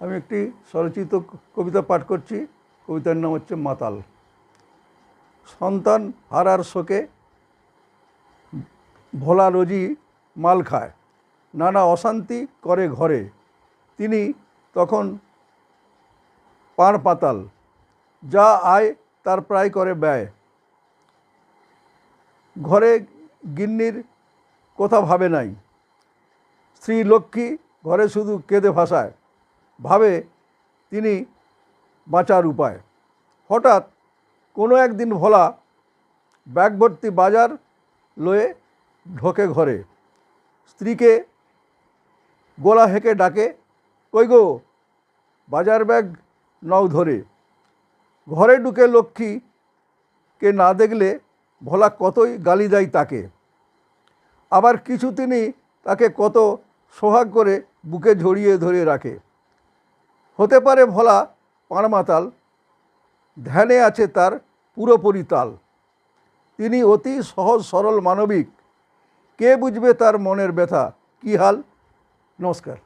আমি একটি স্বরচিত কবিতা পাঠ করছি। কবিতার নাম হচ্ছে মাতাল। সন্তান হারার শোকে ভোলা রোজি মাল খায়। নানা অশান্তি করে ঘরে। তিনি তখন পাড় পাতাল যা আয় তার প্রায় করে ব্যয়। ঘরে গিন্নির কথা ভাবে নাই। স্ত্রী লক্ষ্মী ঘরে শুধু কেঁদে ভাসায়। ভাবে তিনি বাঁচার উপায়। হঠাৎ কোনো একদিন ভোলা ব্যাগ ভর্তি বাজার লয়ে ঢোকে ঘরে। স্ত্রীকে গোলা হেঁকে ডাকে, কই গো, বাজার ব্যাগ নও ধরে। ঘরে ঢুকে লক্ষ্মীকে না দেখলে ভোলা কতই গালি দেয় তাকে। আবার কিছু তিনি তাকে কত সোহাগ করে বুকে ঝরিয়ে ধরে রাখে। হতে পারে ভোলা পাড়মাতাল ধ্যানে আছে তার পুরোপুরি তাল। তিনি অতি সহজ সরল মানবিক। কে বুঝবে তার মনের ব্যথা? কী হাল? নমস্কার।